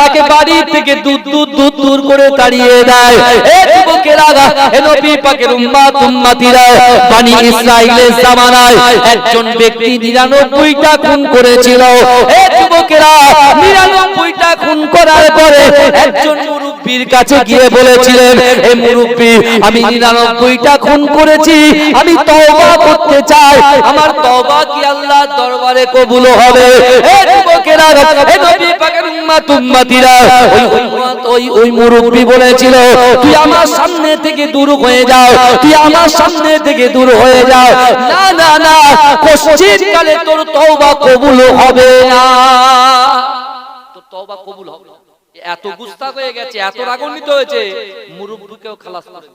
তাকে বাড়ি থেকে দূর করে তাড়িয়ে দেয়। একজন ব্যক্তি 99টা খুন করেছিল। এ যুবকেরা 99টা খুন করার পরে একজন মুরব্বির কাছে গিয়ে বলেছিলেন হে মুরব্বি আমি 99টা খুন করেছি আমি তওবা করতে চাই আমার তওবা কি আল্লাহর দরবারে কবুল হবে? হে যুবকেরা হে নবী পাকের উম্মত উম্মতিরা ওই ওই ওই মুরব্বি বলেছিল তুই আমার সামনে থেকে দূর হয়ে যাও তুই আমার সামনে থেকে দূর হয়ে যাও। না না না কষ্টির কালে তোর তওবা কবুল হবে না। তোর তওবা কবুল হবে না। এত গুস্তাখ হয়ে গেছে এত রাগান্বিত হয়েছে মুরব্বীকেও খালাস করে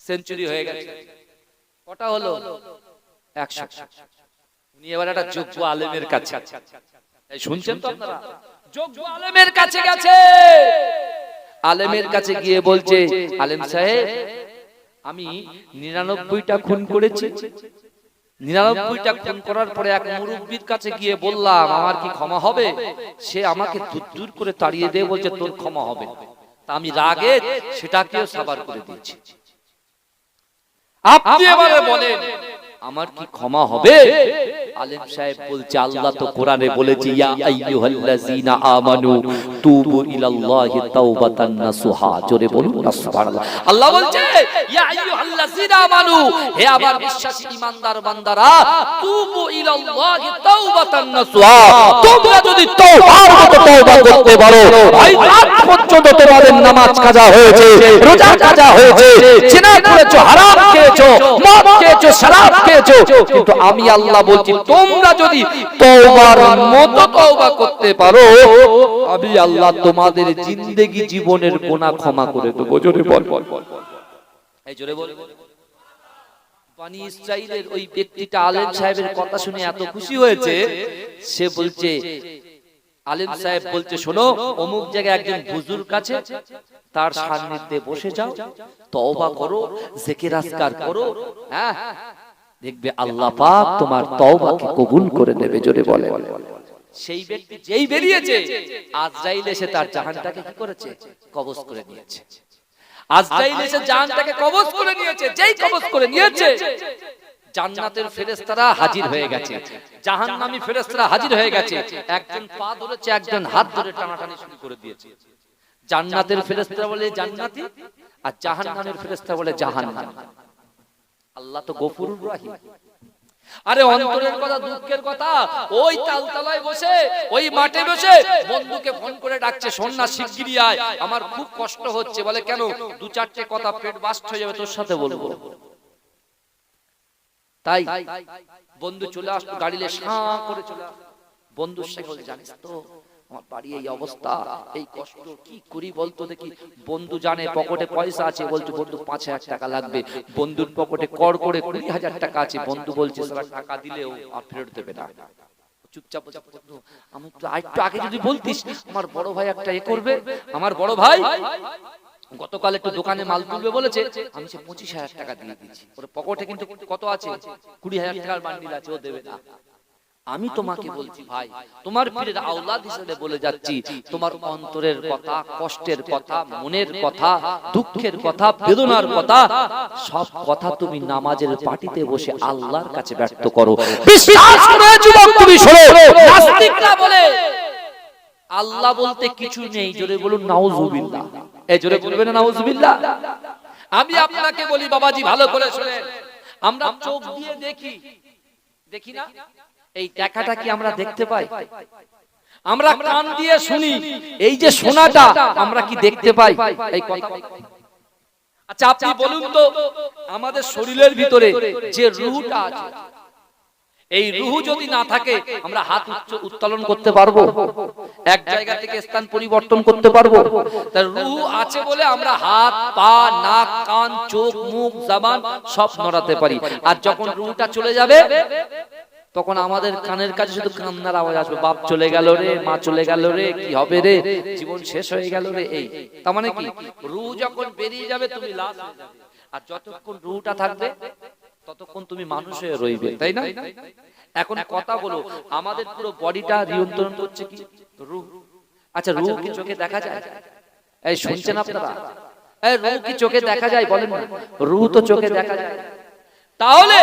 সেঞ্চুরি হয়ে গেছে। কটা হলো? একশো। উনি এবার একটা যোগ্য আলেমের কাছে। শুনছেন তো আপনারা? যোগ্য আলেমের কাছে গেছে। আলেমের কাছে গিয়ে বলছে আলেম সাহেব আমি নিরানব্বইটা খুন করেছি। নিরানব্বইটা খুন করার পরে এক মুরব্বীর কাছে গিয়ে বললাম আমার কি ক্ষমা হবে? সে আমাকে দূর দূর করে তাড়িয়ে দিয়ে বলছে তোর ক্ষমা হবে। তা আমি রাগে সেটাকেও সাবার করে দিয়েছি। আপনি এবারে বলেন আমার কি ক্ষমা হবে? আলেম সাহেব বলছে আল্লাহ তো কোরআনে বলেছে ইয়া আইয়ুহাল্লাযীনা আমানু তুবু ইলাল্লাহি তাওবাতান নাসুহা। জোরে বলুন না সুবহানাল্লাহ। আল্লাহ বলছে ইয়া আইয়ুহাল্লাযীনা আমানু হে আমার বিশ্বাসী ঈমানদার বান্দারা তুবু ইলাল্লাহি তাওবাতান নাসুহা। তোমরা যদি তওবার মতো তওবা করতে পারো ভাই আজ পর্যন্ত তোমাদের নামাজ কাজা হয়েছে রোজা কাজা হয়েছে জিনা করেছ হারাম খেয়েছো মদ খেয়েছো শরাব খেয়েছো কিন্তু আমি আল্লাহ বলছি তোমরা যদি তওবার মতো তওবা করতে পারো আমি আল্লাহ তোমাদের জিন্দেগি জীবনের গুনাহ ক্ষমা করে দেবো। জোরে বল। এই জোরে বল। বানি ইসরাইলের ওই ব্যক্তিটা আলেম সাহেবের কথা শুনে এত খুশি হয়েছে সে বলছে আলেম সাহেব বলছে শোনো অমুক জায়গায় একজন হুজুর কাছে তার সান্নিধ্যে বসে যাও তওবা করো জেকের আজকার করো হ্যাঁ দেখবে আল্লাহ পাক তোমার তওবাকে কবুল করে নেবে জোরে বলে সেই ব্যক্তি যেই বেরিয়েছে আজরাইল এসে তার জাহানটাকে কি করেছে? কবজ করে নিয়েছে। আজরাইল এসে জাহানটাকে কবজ করে নিয়েছে যেই কবজ করে নিয়েছে জান্নাতের ফেরেশতারা হাজির হয়ে গেছে। জাহান্নামী ফেরেশতারা হাজির হয়ে গেছে। একজন পা ধরেছে একজন হাত ধরে টানাটানি শুরু করে দিয়েছে। জান্নাতের ফেরেশতারা বলে জান্নাতি? আর জাহান্নামের ফেরেশতারা বলে জাহান্নাম। আল্লাহ তো গফুরুর রহিম। আরে অন্তরের কথা দুঃখের কথা ওই তালতলায় বসে ওই মাঠে বসে বন্ধুকে ফোন করে ডাকছে শোন না শিগগিরই আয়। আমার খুব কষ্ট হচ্ছে। বলে কেন? দু চারটে কথা পেট বাস্ট হয়ে যাবে তোর সাথে বলব। তাই বন্ধু চলে আসতো গাড়িলে সাঁ করে চলে বন্ধুর সঙ্গে বলে, জানিস তো আমার বাড়ি এই অবস্থা। এই কষ্ট কি করি বলতো দেখি? বন্ধু জানে পকেটে পয়সা আছে বলছে বন্ধু পাঁচ হাজার টাকা লাগবে। বন্ধুর পকেটে কর করে কুড়ি হাজার টাকা আছে। বন্ধু বলছে সারা টাকা দিলেও আর ফেরত দেবে না। চুপচাপ আমি একটু আগে যদি বলতিস আমার বড় ভাই একটা এ করবে আমার বড় ভাই গতকাল একটু দোকানে মাল তুলবে বলেছে আমি সে পঁচিশ হাজার টাকা দিয়ে দিচ্ছি ওর পকেটে কিন্তু কত আছে? কুড়ি হাজার টাকার বান্ডিল আছে ও দেবে না। আমি তোমাকে বলছি ভাই তোমার পীরের আওলাদ হিসেবে বলে যাচ্ছি তোমার অন্তরের কথা কষ্টের কথা মনের কথা দুঃখের কথা বেদনার কথা সব কথা তুমি নামাজের পাটিতে বসে আল্লাহর কাছে ব্যর্থ করো। বিশ্বাস করে যুবক তুমি শোনো। নাস্তিকরা বলে আল্লাহ বলতে কিছু নেই জোরে বলুন নাউজুবিল্লাহ। এই জোরে বলবেন না নাউজুবিল্লাহ? আমি আপনাকে বলি বাবাজি ভালো করে শুনেন। আমরা চোখ দিয়ে দেখি। দেখি না? এই দেখাটা কি আমরা দেখতে পাই? আমরা কান দিয়ে শুনি এই যে শোনাটা আমরা কি দেখতে পাই? এই কথা আচ্ছা আপনি বলুন তো আমাদের শরীরের ভিতরে যে রুহটা আছে এই রুহু যদি না থাকে আমরা হাত উচ্চ উত্তোলন করতে পারব। এক জায়গা থেকে স্থান পরিবর্তন করতে পারব। তার রুহু আছে বলে আমরা হাত পা নাক কান চোখ মুখ জবান সব নড়াতে পারি। আর যখন রুহুটা চলে যাবে তখন আমাদের কানের কাছে শুধু কান্নার আওয়াজ আসবে বাপ চলে গেল রে মা চলে গেল রে কি হবে রে? জীবন শেষ হয়ে গেল রে এই। তার মানে কি? রু যখন বেরিয়ে যাবে তুমি লাশ হয়ে যাবে। আর যতক্ষণ রুটা থাকবে ততক্ষণ তুমি মানুষ হয়ে রইবে তাই না? এখন কথা বলো আমাদের পুরো বডিটা নিয়ন্ত্রণ করছে কি? রু আচ্ছা রু কি চোখে দেখা যায়? এই শুনছেন আপনারা? এই রু কি চোখে দেখা যায় বলেন? না রু তো চোখে দেখা যায়। তাহলে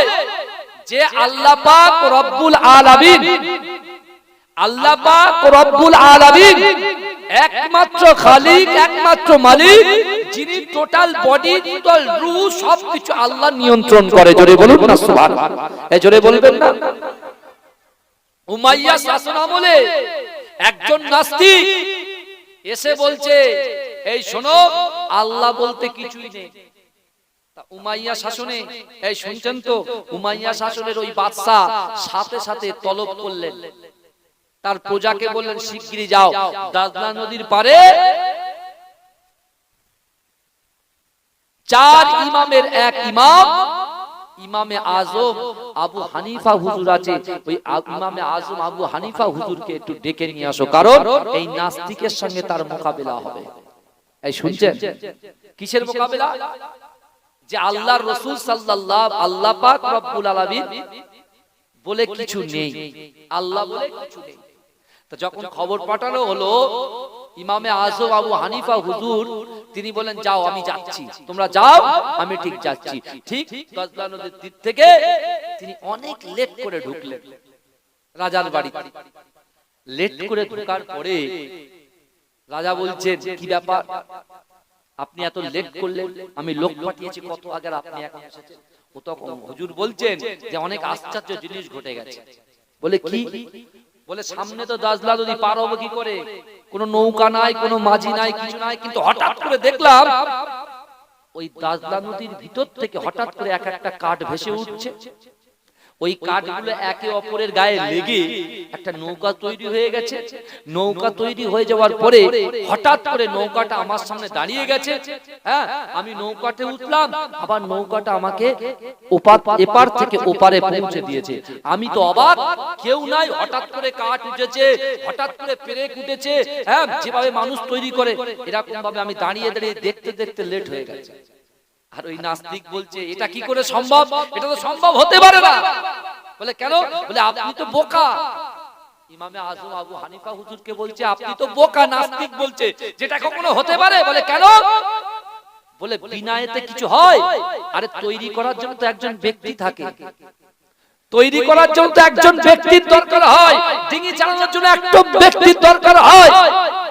যে আল্লাহ পাক রব্বুল আলামিন, আল্লাহ পাক রব্বুল আলামিন একমাত্র খালিক, একমাত্র মালিক, যিনি টোটাল বডি টোটাল রূহ সবকিছু আল্লাহ নিয়ন্ত্রণ করে। জোরে বলুন না, সুবহানাল্লাহ। এই জোরে বলবেন না। উমাইয়া শাসন আমলে একজন নাস্তিক এসে বলছে, এই শোনো, আল্লাহ বলতে কিছুই নেই। উমাইয়া শাসনে এই শুনছেন তো উমাইয়া শাসনের ওই বাদশা সাথে সাথে তলব করলেন। তার প্রজাকে বললেন শিগগিরই যাও দাজলা নদীর পারে চার ইমামের এক ইমাম ইমামে। আজম আবু হানিফা হুজুর আছে। ওই ইমামে আজম আবু হানিফা হুজুরকে একটু ডেকে নিয়ে আসো। কারণ এই নাস্তিকের সঙ্গে তার মোকাবেলা হবে। এই শুনছেন? কিসের মোকাবেলা? যে আল্লাহর রসুল সাল্লাল্লাহ আল্লাহ পাক রব্বুল আলামিন বলে কিছু নেই। আল্লাহ বলে কিছু নেই। তো যখন খবর পাঠানো হলো ইমামে আজম আবু হানিফা হুজুর তিনি বলেন যাও আমি যাচ্ছি। তোমরা যাও আমি ঠিক যাচ্ছি। ঠিক গজলা নদীর দিক থেকে তিনি অনেক লেট করে ঢুকলেন। রাজার বাড়ি। লেট করে ঢোকার পরে রাজা বলছেন কি ব্যাপার? আপনি এত লেট করলেন আমি লোক পাঠিয়েছি কত আগে আপনি এখন এসেছেন? ও তখন হুজুর বলছেন যে অনেক আশ্চর্য জিনিস ঘটে গেছে। বলে কি? বলে সামনে তো দাজলা নদী পার হব কি করে? কোনো নৌকা নাই কোনো মাঝি নাই কিছু নাই কিন্তু হঠাৎ করে দেখলাম ওই দাজলা নদীর ভিতর থেকে হঠাৎ করে এক একটা কাঠ ভেসে উঠছে। ওই কাঠগুলো একে অপরের গায়ে লেগে একটা নৌকা তৈরি হয়ে গেছে। নৌকা তৈরি হয়ে যাওয়ার পরে হঠাৎ করে নৌকাটা আমার সামনে দাঁড়িয়ে গেছে। হ্যাঁ আমি নৌকাতে উঠলাম আবার নৌকাটা আমাকে ওপার এপার থেকে ওপারে পৌঁছে দিয়েছে। আমি তো অবাক কেউ নাই হঠাৎ করে কাঠ উঠেছে। হঠাৎ করে পেরেক উঠেছে। হ্যাঁ যেভাবে মানুষ তৈরি করে এরকম ভাবে আমি দাঁড়িয়ে দাঁড়িয়ে দেখতে দেখতে লেট হয়ে গেছে। আর ওই নাস্তিক বলছে এটা কি করে সম্ভব? এটা তো সম্ভব হতে পারে না। বলে কেন? বলে আপনি তো বোকা। ইমামে আজম আবু হানিফা হুজুরকে বলছে আপনি তো বোকা নাস্তিক বলছে। যেটা কখনো হতে পারে? বলে কেন? বলে বিনা এতে কিছু হয়? আরে তৈরি করার জন্য তো একজন ব্যক্তি থাকে। তৈরি করার জন্য তো একজন ব্যক্তির দরকার হয়। ডিঙি চালানোর জন্য একটা ব্যক্তির দরকার হয়।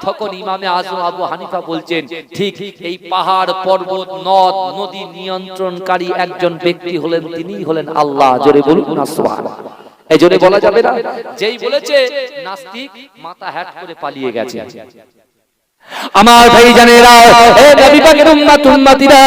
তখন ইমামে আজম আবু হানিফা বলছেন ঠিক এই পাহাড় পর্বত নদ নদী নিয়ন্ত্রণকারী একজন ব্যক্তি হলেন তিনি হলেন আল্লাহ জোরে বলুন এই জোরে বলা যাবে না যেই বলেছে নাস্তিক মাথা হ্যাট করে পালিয়ে গেছে। আমার ভাই জানেরা এ নবী পাকের উম্মত উম্মতিরা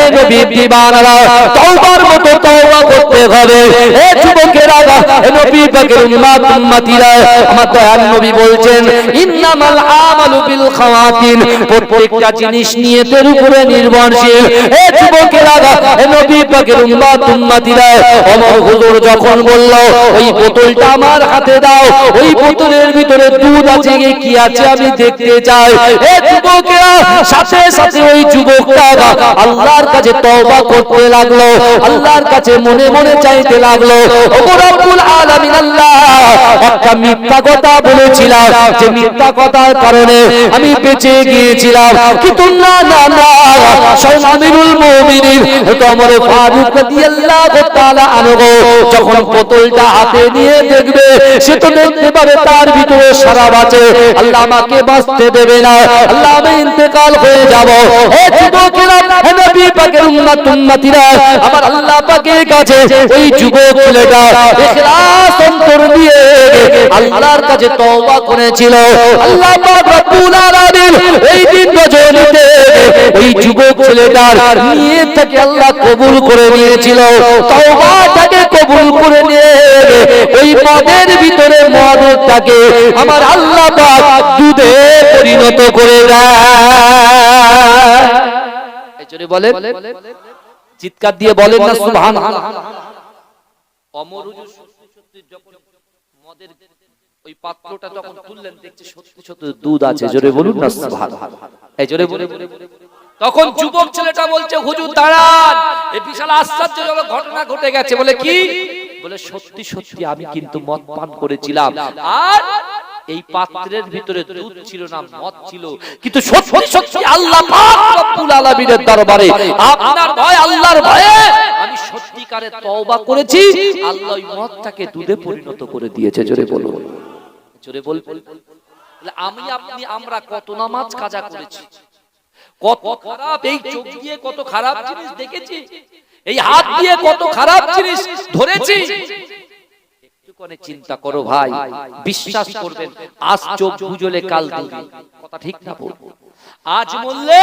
এ নবী দিবানারা তওবার মতো তওবা করতে হবে। এ যুবকেরা এ নবী পাকের উম্মত উম্মতিরা আমার দয়াল নবী বলছেন ইন্নামাল আমালু বিল খাওয়াতিন। প্রত্যেকটা জিনিস নিয়তের উপরে নির্ভরশীল। এ যুবকেরা এ নবী পাকের উম্মত উম্মতিরা ওমর হুজুর যখন বলল ওই বোতলটা আমার হাতে দাও ওই বোতলের ভিতরে দুধ আছে কি আছে আমি দেখতে চাই। আল্লাহর কাছে আল্লাহর কাছে মনে মনে চাইতে লাগল আল্লাহ মিথ্যা কথা বলেছিলাম আমি বেঁচে গিয়েছিলাম। কিন্তু যখন হাতে নিয়ে দেখবে, সে তো দেখতে পাবে তার ভিতরে সারাব আছে আল্লাহ আমাকে বাঁচতে দেবে না। আল্লাহ আমি ইন্তেকাল হয়ে যাব। হে যুবকেরা হে নবী পাকের উম্মত, উম্মতিরা, আমার আল্লাহ পাকের কাছে ওই যুবক ছেলেটা ইখলাস অন্তর দিয়ে আল্লাহর কাছে তওবা করেছিল। আল্লাহ পাক রব্বুল আলামিন এই দিন বজনিতে ওই যুবক ছেলেটার নিয়ে থেকে আল্লাহ কবুল করে নিয়েছিল। কবুল করে নিয়ে ওই মদের ভিতরে মদটাকে আমার আল্লাহ দুধে পরিণত করে দেয় জন্য চিৎকার দিয়ে বলেন না সত্যি দুধ আছে। জোরে বলুন না, সুবহানাল্লাহ। এই জোরে বলে তখন যুবক ছেলেটা বলছে হুজুর দাঁড়ান। এই বিশাল আশ্চর্যজনক ঘটনা ঘটে গেছে। বলে কি? বলে সত্যি সত্যি আমি কিন্তু মদ পান করেছিলাম। আর এই পাত্রের ভিতরে দুধ ছিল না মদ ছিল। কিন্তু সত্যি সত্যি আল্লাহ পাক রব্বুল আলামিনের দরবারে আপনার ভয় আল্লাহর ভয়ে আমি সত্যিকারে তওবা করেছি। আল্লাহ ওই মদটাকে দুধে পরিণত করে দিয়েছে জোরে বলুন। জোরে বল তাহলে আমি আপনি আমরা কত নামাজ কাজা করেছি? কত খারাপ, এই চোখ দিয়ে কত খারাপ জিনিস দেখেছি, এই হাত দিয়ে কত খারাপ জিনিস ধরেছি। চিন্তা করো ভাই, বিশ্বাস করবেন, আজ চোখ বুঝলে কাল কথা ঠিক না বলব? আজ বললে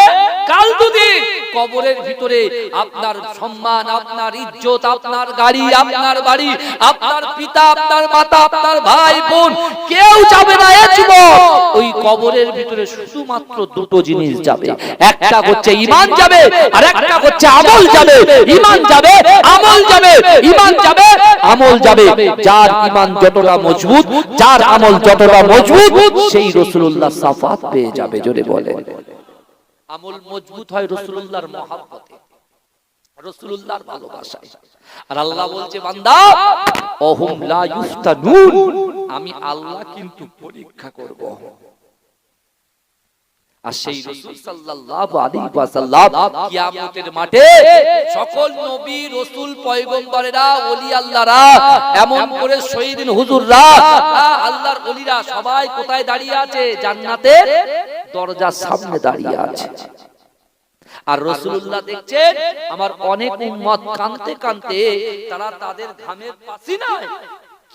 কাল দুদিন কবরের ভিতরে আপনার সম্মান আপনার ইজ্জত আপনার গাড়ি আপনার বাড়ি আপনার পিতা আপনার মাতা আপনার ভাই বোন কেউ যাবে না এ যুবক। ওই কবরের ভিতরে শুধুমাত্র দুটো জিনিস যাবে। একটা হচ্ছে ইমান যাবে আর একটা হচ্ছে আমল যাবে। ইমান যাবে আমল যাবে ইমান যাবে আমল যাবে। যার ইমান যতটা মজবুত যার আমল যতটা মজবুত সেই রসুল্লাহ সাফাত পেয়ে যাবে জোরে বলে আমল মজবুত হয় রসুল্লাহর মহাব্বতে রসুল্লাহর ভালোবাসায়। আর আল্লাহ বলছে বান্দা অহুম লা ইফতানুন আমি আল্লাহ কিন্তু পরীক্ষা করব। আর সেই রাসূল সাল্লাল্লাহু আলাইহি ওয়াসাল্লাম কিয়ামতের মাঠে সকল নবী রাসূল পয়গম্বরেরা ওলি আল্লাহরা এমন করে শহীদিন হুজুররা আল্লাহর ওলিরা সবাই কোথায় দাঁড়িয়ে আছে? জান্নাতের দরজার সামনে দাঁড়িয়ে আছে। আর রসুল্লাহ দেখছেন আমার অনেক উম্মত কানতে কানতে তারা তাদের ঘামের পাসিনায়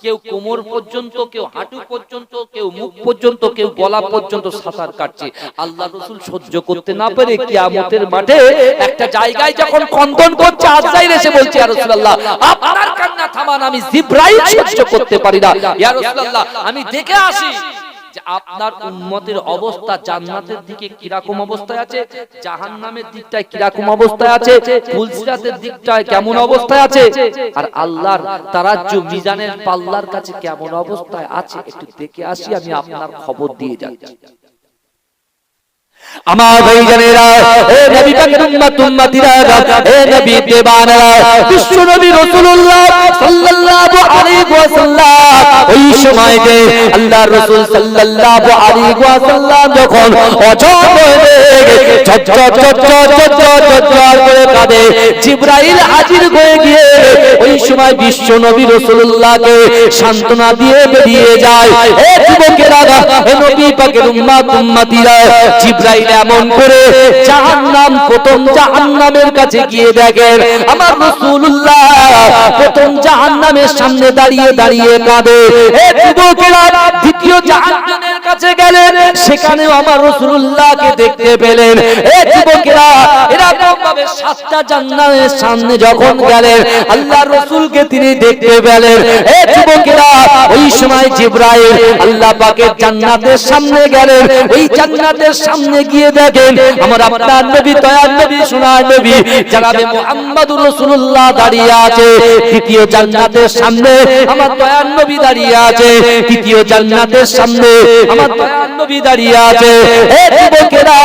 কেউ কোমর পর্যন্ত কেউ হাঁটু পর্যন্ত কেউ মুখ পর্যন্ত কেউ গলা পর্যন্ত সাঁতার কাটছে। আল্লাহ রসুল সহ্য করতে না পেরে কিয়ামতের মাঠে একটা জায়গায় যখন কন্দন করছে আজরাইল এসে বলছে ইয়া রাসূলুল্লাহ আপনার কান্না থামান আমি জিব্রাইল সহ্য করতে পারি না। ইয়া রাসূলুল্লাহ আমি দেখে আসি। যে আপনার উম্মতের অবস্থা জান্নাতের দিকে কীরকম অবস্থায় আছে, জাহান্নামের দিকটায় কীরকম অবস্থায় আছে ফুলসিরাতের দিকটায় কেমন অবস্থায় আছে, আর আল্লাহর তারাজ্জু মিজানের পাল্লার কাছে কেমন অবস্থায় আছে, একটু দেখে আসি, আমি আপনার খবর দিয়ে যাচ্ছি। আমার ভাইজানেরা নবী পাকের উম্মত, উম্মতিরা নবী বিশ্ব নবী রাসূলুল্লাহ সাল্লাল্লাহু আলাইহি ওয়াসাল্লাম। ওই সময়তে রাসূল সাল্লাল্লাহু আলাইহি ওয়াসাল্লাম যখন হয়ে করে কাঁদে, জিবরাইল হাজির হয়ে গিয়ে ওই সময় বিশ্ব নবী রাসূলুল্লাহকে সান্ত্বনা দিয়ে বেরিয়ে যায়। যুবকেরা নবী পাকের উম্মত, উম্মতিরা, জিবরাইল এমন করে জাহান্নাম, প্রথম জাহান্নামের কাছে গিয়ে দেখেন, আমার রাসূলুল্লাহ প্রথম জাহান্নামের সামনে দাঁড়িয়ে দাঁড়িয়ে কাঁদে। হে যুবকেরা দ্বিতীয় জাহান্নামের কাছে গেলেন আমার রাসূলুল্লাহকে দেখতে পেলেন। হে যুবকেরা এরকম ভাবে সাতটা জান্নাতের সামনে যখন গেলেন রাসূলকে তিনি দেখতে পেলেন। হে যুবকেরা, ওই সময় জিবরাইল আল্লাহ পাকের জান্নাতের সামনে গেলেন। ওই জান্নাতের সামনে গিয়ে দেখেন আমার আপনার নবী দয়ার নবী সোনার নবী জানাবে মুহাম্মাদুর রাসূলুল্লাহ দাঁড়িয়ে আছে তৃতীয় জান্নাতের সামনে আমার দয়ার নবী দাঁড়িয়ে আছে তৃতীয় জান্নাতের সামনে আমার দয়ার নবী দাঁড়িয়ে আছে। হে যুবকেরা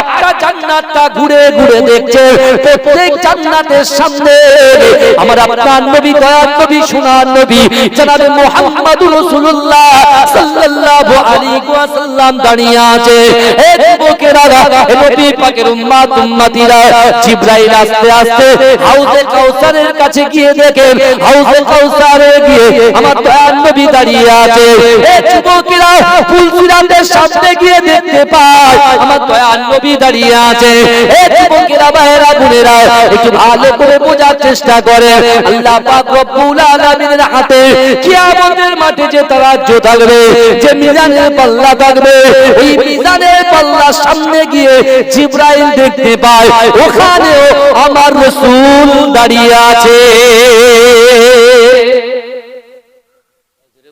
একটা জান্নাতটা ঘুরে ঘুরে দেখছে। প্রত্যেক জান্নাতের সামনে আমার আপনার নবী দয়ার নবী, সোনার নবী, জানাবে মুহাম্মাদুর রাসূলুল্লাহ সাল্লাল্লাহু আলাইহি ওয়াসাল্লাম দাঁড়িয়ে আছে। হে যুবকেরা হে নবী পাকের উম্মত, উম্মতিরা জিবরাইল আস্তে আস্তে হাউজে কাউসারের কাছে গিয়ে দেখেন। হাউজে কাউসারে গিয়ে আমার দয়ার নবী দাঁড়িয়ে আছে। হে যুবকেরা ফুলফিরাতের সামনে গিয়ে দেখতে পায়, আমার দয়ার নবী দাঁড়িয়ে আছে। বোনেরা, একটু ভালো করে বোঝার চেষ্টা করে। আল্লাহ হাতে কিয়ামতের মাঠে যে থাকবে, যে মিজানের পাল্লা থাকবে মিজানের সামনে গিয়ে জিব্রাইল দেখতে পায়। ওখানেও আমার রাসূল দাঁড়িয়ে আছে।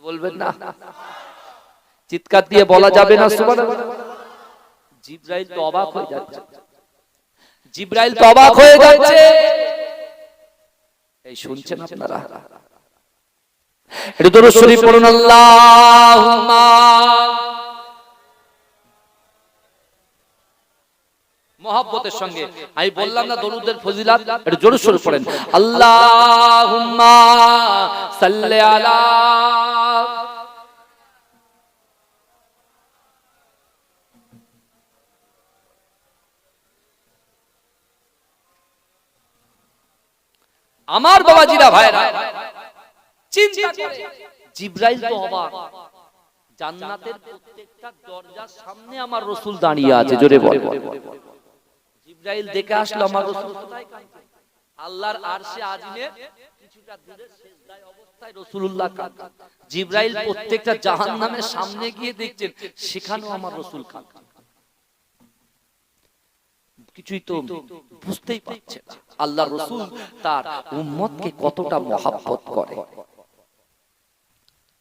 বলবেন না? চিৎকার দিয়ে বলা যাবে না জিব্রাইল তো অবাক হয়ে যাচ্ছে। জিব্রাইল তো অবাক হয়ে যাচ্ছে। এই শুনছেন আপনারা? এটা দরুদ শরীফ পড়ুন। আল্লাহুম্মা। মহব্বতের সঙ্গে। আমি বললাম না দরুদের ফজিলাত। এটা জোরে সোরে পড়েন। আল্লাহুম্মা সাল্লি আলা আমার বাবাজিরা ভাইরা চিন্তা করে। জিব্রাইল তো অবাক। জান্নাতের প্রত্যেকটা দরজার সামনে আমার রসুল দাঁড়িয়ে আছে জোরে বল। জিব্রাইল দেখে আসলো আমার রসুল। আল্লাহর আরশে আজিমে কিছুটা দূরে সেজদায় অবস্থায় রাসূলুল্লাহ। জিব্রাইল প্রত্যেকটা জাহান্নামের সামনে গিয়ে দেখছেন সেখানেও আমার রসুল কাঁদছে। কিছুই তো বুঝতেই পারছে না। আল্লাহ রসুল তার উম্মতকে কতটা মহাব্বত করে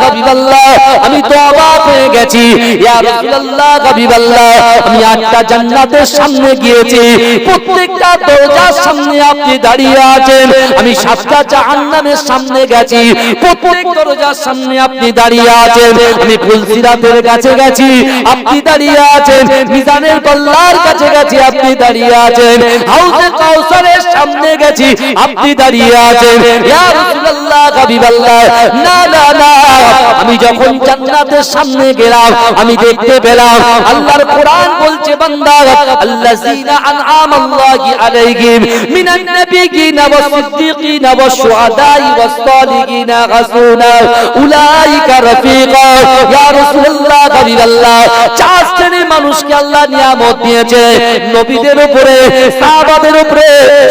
হাবিবাল্লাহ, আমি তো অবাক হয়ে গেছি। ইয়া রাসূলুল্লাহ, হাবিবাল্লাহ, আমি আটটা জান্নাতের সামনে গিয়েছি। প্রত্যেকটা দরজার সামনে আপনি দাঁড়িয়ে আছেন। আমি সাতটা জাহান্নামের সামনে গেছি। প্রত্যেক দরজার সামনে আপনি দাঁড়িয়ে আছেন। আমি ফুলসিরাতের কাছে গেছি। আপনি দাঁড়িয়ে আছেন। মিজানের কল্লার কাছে গেছি। আপনি দাঁড়িয়ে আছেন। হাউজে কাউসারের সামনে গেছি। আপনি দাঁড়িয়ে আছেন। ইয়া রাসূলুল্লাহ, হাবিবাল্লাহ, না না না। আমি যখন জান্নাতের সামনে গেলাম, আমি দেখতে পেলাম আল্লাহর কোরআন বলছে, বান্দা, আল্লাযীনা আনআমা আল্লাহু আলাইহিম মিনান ওয়াস ওয়াস শুহাদাই ওয়াস উলাইকা রাফিকা। ইয়া রাসূলুল্লাহ হাবিবাল্লাহ চার শ্রেণির মানুষকে আল্লাহ নিয়ামত দিয়েছে। নবীদের উপরে, সাহাবাদের উপরে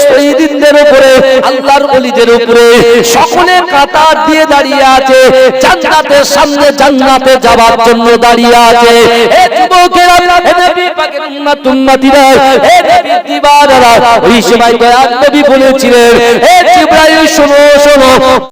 শহীদদের উপরে, আল্লাহর ওলিদের উপরে সকলে কাতার দিয়ে দাঁড়িয়ে আছে। জান্নাতের সামনে জান্নাতে যাওয়ার জন্য দাঁড়িয়ে আছে। এ যুবকেরা, এ নবী পাকের উম্মত উম্মতিরা এ নবী দিবারা ওই সময় দয়ার নবী বলেছিলেন, এ জিবরাইল, শোনো শোনো।